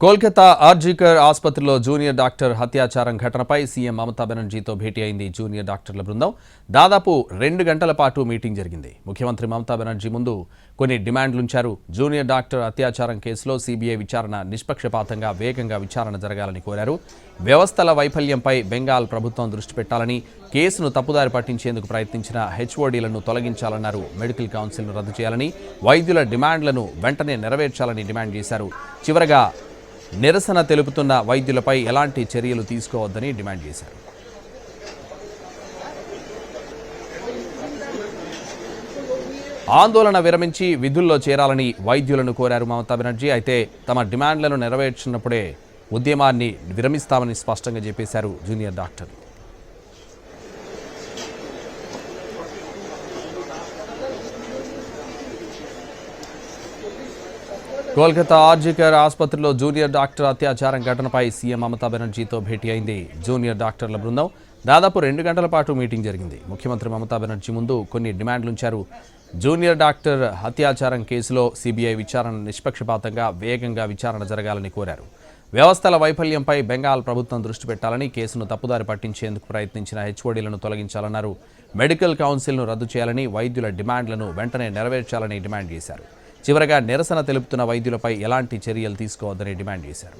కోల్కతా ఆర్జికర్ ఆసుపత్రిలో junior doctor హత్యాచారం ఘటనపై CM Mamata బెనర్జీతో భేటీ అయింది జూనియర్ డాక్టర్ల బృందం. దాదాపు రెండు గంటల పాటు మీటింగ్ జరిగింది. ముఖ్యమంత్రి మమతా బెనర్జీ ముందు కొన్ని డిమాండ్లుంచారు. జూనియర్ డాక్టర్ అత్యాచారం కేసులో సీబీఐ విచారణ నిష్పక్షపాతంగా వేగంగా విచారణ జరగాలని కోరారు. వ్యవస్థల వైఫల్యంపై బెంగాల్ ప్రభుత్వం దృష్టి పెట్టాలని కేసును తప్పుదారి పట్టించేందుకు ప్రయత్నించిన హెచ్ఓడీలను తొలగించాలన్నారు. మెడికల్ కౌన్సిల్ను రద్దు చేయాలని వైద్యుల డిమాండ్లను వెంటనే నెరవేర్చాలని డిమాండ్ చేశారు. చివరగా నిరసన తెలుపుతున్న వైద్యులపై ఎలాంటి చర్యలు తీసుకోవద్దని డిమాండ్ చేశారు. ఆందోళన విరమించి విధుల్లో చేరాలని వైద్యులను కోరారు మమతా బెనర్జీ. అయితే తమ డిమాండ్లను నెరవేర్చినప్పుడే ఉద్యమాన్ని విరమిస్తామని స్పష్టంగా చెప్పేశారు జూనియర్ డాక్టర్ కోల్కతా ఆర్జికర్ ఆసుపత్రిలో జూనియర్ డాక్టర్ అత్యాచారం ఘటనపై సీఎం మమతా బెనర్జీతో భేటీ అయింది జూనియర్ డాక్టర్ల బృందం. దాదాపు రెండు గంటల పాటు మీటింగ్ జరిగింది. ముఖ్యమంత్రి మమతా బెనర్జీ ముందు కొన్ని డిమాండ్లుంచారు. జూనియర్ డాక్టర్ అత్యాచారం కేసులో సీబీఐ విచారణ నిష్పక్షపాతంగా వేగంగా విచారణ జరగాలని కోరారు. వ్యవస్థల వైఫల్యంపై బెంగాల్ ప్రభుత్వం దృష్టి పెట్టాలని కేసును తప్పుదారి పట్టించేందుకు ప్రయత్నించిన హెచ్ఓడీలను తొలగించాలన్నారు. మెడికల్ కౌన్సిల్ను రద్దు చేయాలని వైద్యుల డిమాండ్లను వెంటనే నెరవేర్చాలని డిమాండ్ చేశారు. చివరగా నిరసన తెలుపుతున్న వైద్యులపై ఎలాంటి చర్యలు తీసుకోవద్దని డిమాండ్ చేశారు.